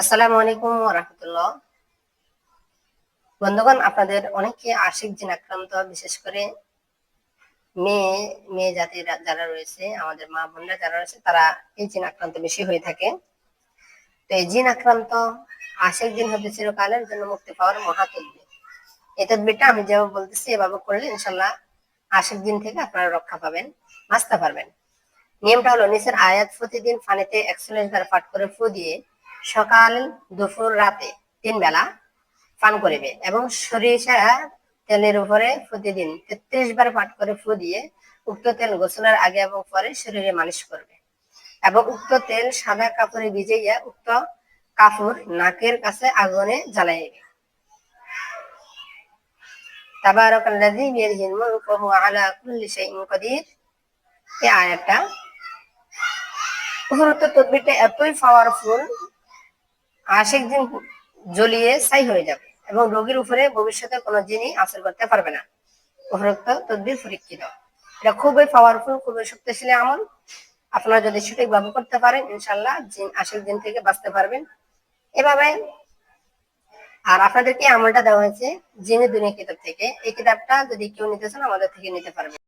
আসসালামু আলাইকুম বন্ধুগণ, আপনাদের অনেকে আশিক জিন আক্রান্ত, বিশেষ করে মেয়ে মেয়ে জাতির যারা রয়েছে, আমাদের মা বোনরা যারা রয়েছে, তারা এই জিন আক্রান্ত বেশি হয়ে থাকে। তো এই জিন আক্রান্ত আশিক জিন হতে চিরকালের জন্য মুক্তি পাওয়ার মহাতদ্বির এই তদ্বিরটা আমি যেভাবে বলতেছি, এভাবে করলে ইনশাল্লাহ আশিক দিন থেকে আপনারা রক্ষা পাবেন, বাঁচতে পারবেন। নিয়মটা হলো, নিচের আয়াত প্রতিদিন পানিতে একচল্লিশ বার পাঠ করে ফু দিয়ে সকাল, দুপুর, রাতে তিন বেলা পান করিবে এবং সরিষা তেলের উপরে প্রতিদিন তেত্রিশ বার পাঠ করে ফু দিয়ে উক্ত তেল গোসলের আগে এবং পরে শরীরে মালিশ করবে এবং উক্ত তেল সাদা কাপড়ে ভিজাইয়া উক্ত কাপড় নাকের কাছে আগুনে জ্বালাইবে। তাবারাকাল্লাযী বিয়াদিহিল মুলকু ওয়া আলা কুল্লি শাইইন কাদির। এই আয়াতটা। উপরোক্ত তদবিরটা এতই পাওয়ারফুল আশেক দিন জ্বলিয়ে ছাই হয়ে যাবে এবং রোগীর উপরে ভবিষ্যতে কোনো জিনিস আসর করতে পারবে না। উপরোক্ত তদবির পরীক্ষিত। এটা খুবই পাওয়ারফুল খুবই শক্তিশালী আমল। আপনারা যদি সঠিকভাবে করতে পারেন ইনশাল্লাহ জিন আশেক দিন থেকে বাঁচতে পারবেন। এভাবে আর আপনাদেরকে আমলটা দেওয়া হয়েছে জিনে দুনিয়া কিতাব থেকে। এই কিতাবটা যদি কেউ নিতে চান, আমাদের থেকে নিতে পারবেন।